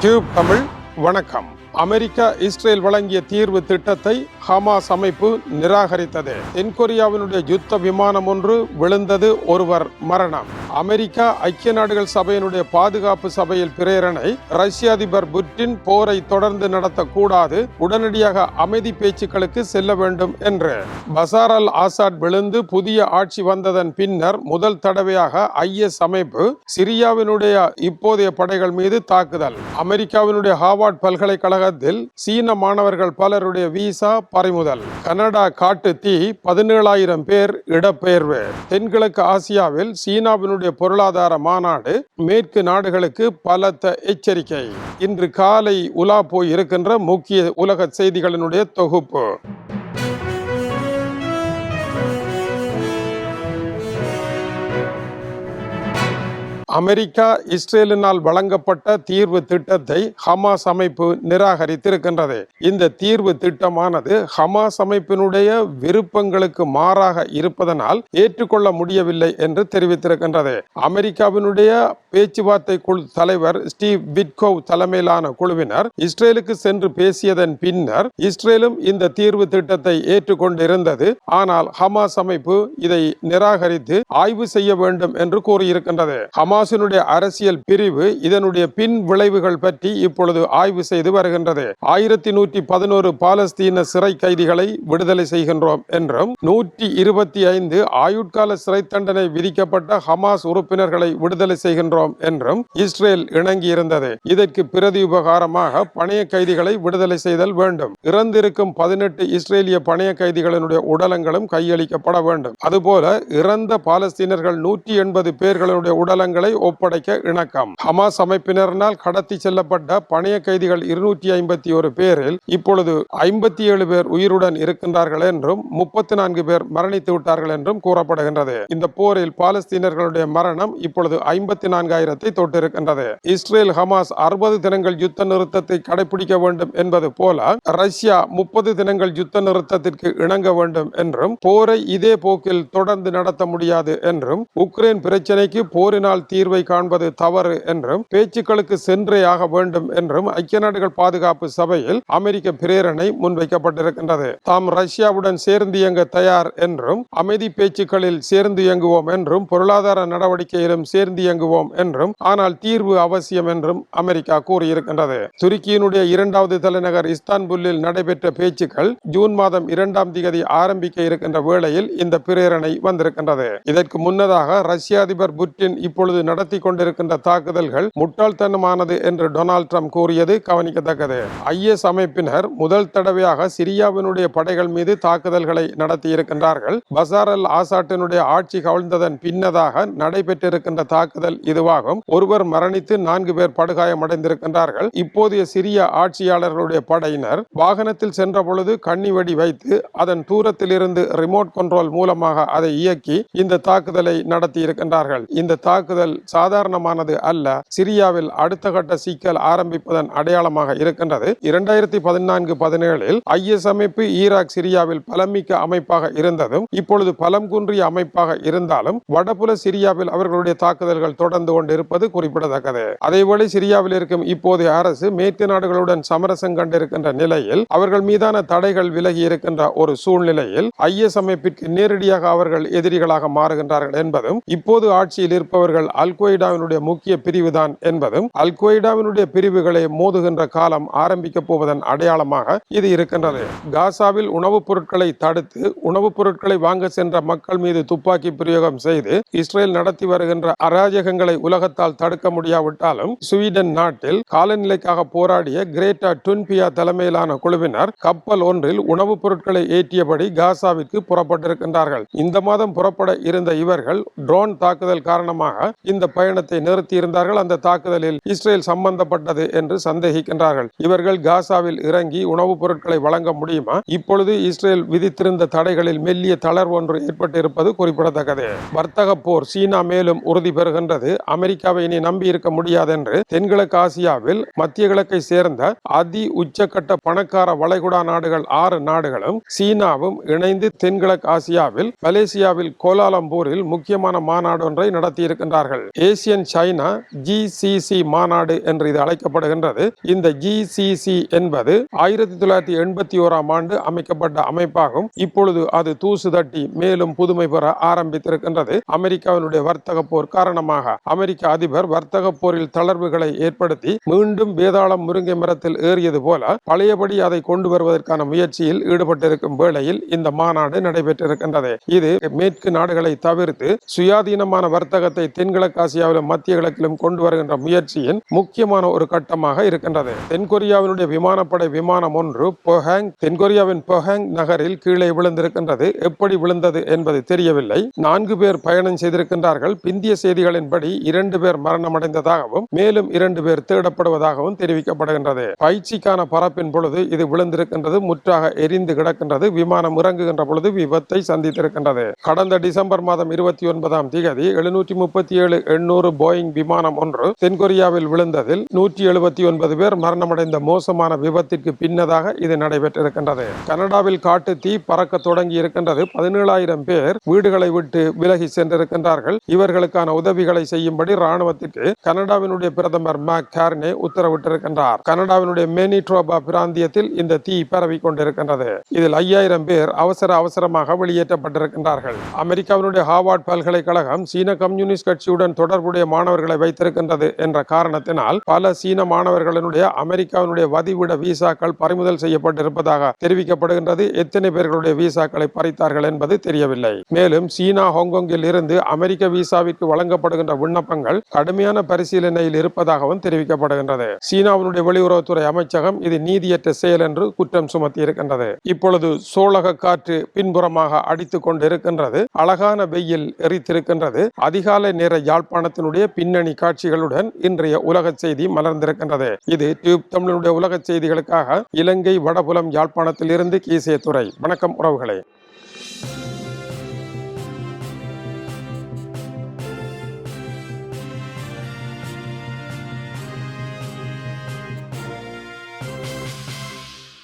Tube Tamil வணக்கம். America Israel வழங்கிய தீர்வு திட்டத்தை ஹமாஸ் அமைப்பு நிராகரித்தது. தென்கொரியாவினுடைய யுத்த விமானம் ஒன்று விழுந்தது ஒருவர் மரணம். அமெரிக்கா ஐக்கிய நாடுகள் சபையினுடைய பாதுகாப்பு சபையில் பிரேரணை ரஷ்ய அதிபர் புட்டின் போரை தொடர்ந்து நடத்தக்கூடாது உடனடியாக அமைதி பேச்சுக்களுக்கு செல்ல வேண்டும் என்று. பசார் அல் ஆசாட் விழுந்து புதிய ஆட்சி வந்ததன் பின்னர் முதல் தடவையாக ஐஎஸ் அமைப்பு சிரியாவினுடைய இப்போதைய படைகள் மீது தாக்குதல். அமெரிக்காவினுடைய ஹார்வர்ட் பல்கலைக்கழகத்தில் சீன மாணவர்கள் பலருடைய விசா பறிமுதல். கனடா காட்டு தீ பதினேழாயிரம் பேர் இடப்பெயர்வு தென்கிழக்கு ஆசியாவில் சீனாவினுடைய பொருளாதார மாநாடு மேற்கு நாடுகளுக்கு பலத்த எச்சரிக்கை. இன்று காலை உலா போய் இருக்கின்ற முக்கிய உலக செய்திகளினுடைய தொகுப்பு. அமெரிக்கா இஸ்ரேலினால் வழங்கப்பட்ட தீர்வு திட்டத்தை ஹமாஸ் அமைப்பு நிராகரித்திருக்கின்றது. இந்த தீர்வு திட்டமானது ஹமாஸ் அமைப்பினுடைய விருப்பங்களுக்கு மாறாக இருப்பதனால் ஏற்றுக்கொள்ள முடியவில்லை என்று தெரிவித்திருக்கின்றது. அமெரிக்காவினுடைய பேச்சுவார்த்தை குழு தலைவர் ஸ்டீவ் விட்கோவ் தலைமையிலான குழுவினர் இஸ்ரேலுக்கு சென்று பேசியதன் பின்னர் இஸ்ரேலும் இந்த தீர்வு திட்டத்தை ஏற்றுக்கொண்டிருந்தது. ஆனால் ஹமாஸ் அமைப்பு இதை நிராகரித்து ஆய்வு செய்ய வேண்டும் என்று கூறியிருக்கின்றது. ஹமாஸ் அரசினுடைய அரசியல் பிரிவு இதனுடைய பின் விளைவுகள் பற்றி இப்பொழுது ஆய்வு செய்து வருகின்றது. ஆயிரத்தி நூற்றி பதினோரு பாலஸ்தீன சிறை கைதிகளை விடுதலை செய்கின்றோம் என்றும் நூற்றி இருபத்தி ஐந்து ஆயுட்கால சிறை தண்டனை விதிக்கப்பட்ட ஹமாஸ் உறுப்பினர்களை விடுதலை செய்கின்றோம் என்றும் இஸ்ரேல் இணங்கியிருந்தது. இதற்கு பிரதி உபகாரமாக பணைய கைதிகளை விடுதலை செய்தல் வேண்டும். இறந்திருக்கும் பதினெட்டு இஸ்ரேலிய பணைய கைதிகளினுடைய உடலங்களும் கையளிக்கப்பட வேண்டும். அதுபோல இறந்த பாலஸ்தீனர்கள் நூற்றி எண்பது பேர்களுடைய உடலங்களை ஒப்படைக்க இணக்கம். ஹமாஸ் அமைப்பினரினால் கடத்தி செல்லப்பட்ட பணைய கைதிகள் இருநூற்றி ஐம்பத்தி ஒரு பேரில் இப்பொழுது ஐம்பத்தி ஏழு பேர் உயிருடன் இருக்கின்றார்கள் என்றும் முப்பத்தி நான்கு பேர் மரணித்து விட்டார்கள் என்றும் கூறப்படுகின்றது. இந்த போரில் பாலஸ்தீனர்களுடைய மரணம் இப்பொழுது ஐம்பத்தி நான்காயிரத்தை தொட்டிருக்கின்றது. இஸ்ரேல் ஹமாஸ் அறுபது தினங்கள் யுத்த நிறுத்தத்தை கடைபிடிக்க வேண்டும் என்பது போல ரஷ்யா முப்பது தினங்கள் யுத்த நிறுத்தத்திற்கு இணங்க வேண்டும் என்றும் போரை இதே போக்கில் தொடர்ந்து நடத்த முடியாது என்றும் உக்ரைன் பிரச்சனைக்கு போரினால் தீ தீர்வை காண்பது தவறு என்றும் பேச்சுக்களுக்கு சென்றே ஆக வேண்டும் என்றும் ஐக்கிய நாடுகள் பாதுகாப்பு சபையில் அமெரிக்க பிரேரணை முன்வைக்கப்பட்டிருக்கின்றது. தாம் ரஷ்யாவுடன் சேர்ந்து இயங்க தயார் என்றும் அமைதி பேச்சுக்களில் சேர்ந்து இயங்குவோம் என்றும் பொருளாதார நடவடிக்கையிலும் சேர்ந்து இயங்குவோம் என்றும் ஆனால் தீர்வு அவசியம் என்றும் அமெரிக்கா கூறியிருக்கின்றது. துருக்கியினுடைய இரண்டாவது தலைநகர் இஸ்தான்புல்லில் நடைபெற்ற பேச்சுக்கள் ஜூன் மாதம் இரண்டாம் தேதி ஆரம்பிக்க இருக்கின்ற வேளையில் இந்த பிரேரணை வந்திருக்கின்றது. இதற்கு முன்னதாக ரஷ்ய அதிபர் புட்டின் இப்பொழுது நடத்தி கொண்டிருக்கின்ற தாக்குதல்கள் முட்டாள்தனமானது என்று டொனால்ட் ட்ரம்ப் கூறியது கவனிக்கத்தக்கது. ஐஎஸ் அமைப்பினர் முதல் தடவையாக சிரியாவினுடைய படைகள் மீது தாக்குதல்களை நடத்தி இருக்கின்றார்கள் பசார் அல் ஆசாட்டினுடைய ஆட்சி கவிழ்ந்ததன் பின்னதாக நடைபெற்றிருக்கின்ற தாக்குதல் இதுவாகும். ஒருவர் மரணித்து நான்கு பேர் படுகாயமடைந்திருக்கின்றார்கள். இப்போதைய சிரிய ஆட்சியாளர்களுடைய படையினர் வாகனத்தில் சென்ற பொழுது கண்ணி வெடி வைத்து அதன் தூரத்தில் இருந்து ரிமோட் கண்ட்ரோல் மூலமாக அதை இயக்கி இந்த தாக்குதலை நடத்தி இருக்கின்றார்கள் இந்த தாக்குதல் சாதாரணமானது அல்ல. சிரியாவில் அடுத்த கட்ட சிக்கல் ஆரம்பிப்பதன் அடையாளமாக இருக்கின்றது. இரண்டாயிரத்தி பதினான்கு பதினேழில் ஐஎஸ் அமைப்பு ஈராக் சிரியாவில் பலமிக்க அமைப்பாக இருந்ததும் இப்பொழுது பலம் குன்றிய அமைப்பாக இருந்தாலும் வடபுல சிரியாவில் அவர்களுடைய தாக்குதல்கள் தொடர்ந்து கொண்டிருப்பது குறிப்பிடத்தக்கது. அதேவேளை சிரியாவில் இருக்கும் இப்போதைய அரசு மேற்கு நாடுகளுடன் சமரசம் கண்டிருக்கின்ற நிலையில் அவர்கள் மீதான தடைகள் விலகி இருக்கின்ற ஒரு சூழ்நிலையில் ஐஎஸ் அமைப்பிற்கு நேரடியாக அவர்கள் எதிரிகளாக மாறுகின்றார்கள் என்பதும் இப்போது ஆட்சியில் இருப்பவர்கள் அல் அல்கொய்டாவினுடைய முக்கிய பிரிவுதான் என்பதும் அல்கொய்டாவினுடைய பிரிவுகளை மோதுகின்ற காலம் ஆரம்பிக்கப் போவதன் அடையாளமாக இது இருக்கின்றது. காசாவில் உணவுப் பொருட்களை தடுத்து உணவுப் பொருட்களை வாங்க சென்ற மக்கள் மீது துப்பாக்கி பிரயோகம் செய்து இஸ்ரேல் நடத்தி வருகின்ற அராஜகங்களை உலகத்தால் தடுக்க முடியாவிட்டாலும் ஸ்வீடன் நாட்டில் காலநிலைக்காக போராடிய கிரேட்டா டுன்பியா தலைமையிலான குழுவினர் கப்பல் ஒன்றில் உணவுப் பொருட்களை ஏற்றியபடி காசாவிற்கு புறப்பட்டிருக்கின்றார்கள். இந்த மாதம் புறப்பட இருந்த இவர்கள் ட்ரோன் தாக்குதல் காரணமாக இந்த பயணத்தை நிறுத்தி இருந்தார்கள் அந்த தாக்குதலில் இஸ்ரேல் சம்பந்தப்பட்டது என்று சந்தேகிக்கின்றார்கள். இவர்கள் காசாவில் இறங்கி உணவுப் பொருட்களை வழங்க முடியுமா? இப்பொழுது இஸ்ரேல் விதித்திருந்த தடைகளில் மெல்லிய தளர்வு ஒன்று ஏற்பட்டிருப்பது குறிப்பிடத்தக்கது. வர்த்தக போர் சீனா மேலும் உறுதி பெறுகின்றது. அமெரிக்காவை இனி நம்பி இருக்க முடியாது என்று தென்கிழக்கு ஆசியாவில் மத்திய கிழக்கை சேர்ந்த அதி உச்சக்கட்ட பணக்கார வளைகுடா நாடுகள் ஆறு நாடுகளும் சீனாவும் இணைந்து தென்கிழக்கு ஆசியாவில் மலேசியாவில் கோலாலம்பூரில் முக்கியமான மாநாடு ஒன்றை நடத்தியிருக்கின்றார்கள். ஏசியன் சைனா ஜிசிசி மாநாடு என்று இது அழைக்கப்படுகின்றது. இந்த ஜிசிசி என்பது ஆயிரத்தி தொள்ளாயிரத்தி எண்பத்தி ஓராம் ஆண்டு அமைக்கப்பட்ட அமைப்பாகும். இப்பொழுது அது தூசு தட்டி மேலும் புதுமை பெற ஆரம்பித்திருக்கின்றது. அமெரிக்காவினுடைய வர்த்தக போர் காரணமாக அமெரிக்க அதிபர் வர்த்தக போரில் தளர்வுகளை ஏற்படுத்தி மீண்டும் வேதாளம் முருங்கை மரத்தில் ஏறியது போல பழையபடி அதை கொண்டு வருவதற்கான முயற்சியில் ஈடுபட்டிருக்கும் வேளையில் இந்த மாநாடு நடைபெற்றிருக்கின்றது. இது மேற்கு நாடுகளை தவிர்த்து சுயாதீனமான வர்த்தகத்தை தென்கிழக்கு ஆசியாவிலும் மத்திய கிழக்கிலும் கொண்டு வருகின்ற முயற்சியின் முக்கியமான ஒரு கட்டமாக இருக்கின்றது. தென்கொரியாவினுடைய விமானப்படை விமானம் ஒன்று பொஹாங் தென்கொரியாவின் பொஹாங் நகரில் கீழே விழுந்திருக்கின்றது. எப்படி விழுந்தது என்பது தெரியவில்லை. நான்கு பேர் பயணம் செய்திருக்கின்றார்கள். பிந்திய செய்திகளின்படி இரண்டு பேர் மரணமடைந்ததாகவும் மேலும் இரண்டு பேர் தேடப்படுவதாகவும் தெரிவிக்கப்படுகின்றது. பயிற்சிக்கான பரப்பின் பொழுது இது விழுந்திருக்கின்றது. முற்றாக எரிந்து கிடக்கின்றது. விமானம் இறங்குகின்ற பொழுது விபத்தை சந்தித்திருக்கின்றது. கடந்த டிசம்பர் மாதம் இருபத்தி ஒன்பதாம் தேதி எழுநூற்றி முப்பத்தி ஏழு எண்ணூறு போயிங் விமானம் ஒன்று தென்கொரியாவில் விழுந்ததில் நூற்றி எழுபத்தி ஒன்பது பேர் மரணமடைந்த மோசமான விபத்திற்கு பின்னதாக இது நடைபெற்றிருக்கின்றது. கனடாவில் காட்டு தீ பறக்க தொடங்கி இருக்கின்றது. பதினேழாயிரம் பேர் வீடுகளை விட்டு விலகி சென்றிருக்கின்றார்கள். இவர்களுக்கான உதவிகளை செய்யும்படி ராணுவத்திற்கு கனடாவினுடைய பிரதமர் மேக் கார்னே உத்தரவிட்டிருக்கின்றார். கனடாவினுடைய மேனிட்ரோபா பிராந்தியத்தில் இந்த தீ பரவி கொண்டிருக்கின்றது. இதில் ஐயாயிரம் பேர் அவசர அவசரமாக வெளியேற்றப்பட்டிருக்கின்றார்கள். அமெரிக்காவினுடைய ஹாவார்ட் பல்கலைக்கழகம் சீன கம்யூனிஸ்ட் கட்சியுடன் தொடர்புடைய மாணவர்களை வைத்திருக்கின்றது என்ற காரணத்தினால் பல சீன மாணவர்களினுடைய அமெரிக்காவினுடைய வதிவிட விசாக்கள் பறிமுதல் செய்யப்பட்டிருப்பதாக தெரிவிக்கப்படுகின்றது. எத்தனை பேர்களுடைய விசாக்களை பறித்தார்கள் என்பது தெரியவில்லை. மேலும் சீனா ஹாங்காங்கில் இருந்து அமெரிக்க விசாவிற்கு வழங்கப்படுகின்ற விண்ணப்பங்கள் கடுமையான பரிசீலனையில் இருப்பதாகவும் தெரிவிக்கப்படுகின்றது. சீனாவினுடைய வெளியுறவுத்துறை அமைச்சகம் இது நீதியற்ற செயல் என்று குற்றம் சுமத்தி இருக்கின்றது இப்பொழுது சோழக காற்று பின்புறமாக அடித்துக் கொண்டிருக்கின்றது. அழகான வெயில் எரித்திருக்கின்றது. அதிகாலை நேர யாழ்ப்பாணத்தினுடைய பின்னணி காட்சிகளுடன் இன்றைய உலக செய்தி மலர்ந்திருக்கின்றது. இது டியூப் தமிழனுடைய உலக செய்திகளுக்காக இலங்கை வடபுலம் யாழ்ப்பாணத்தில் இருந்து துறை. வணக்கம் உறவுகளே.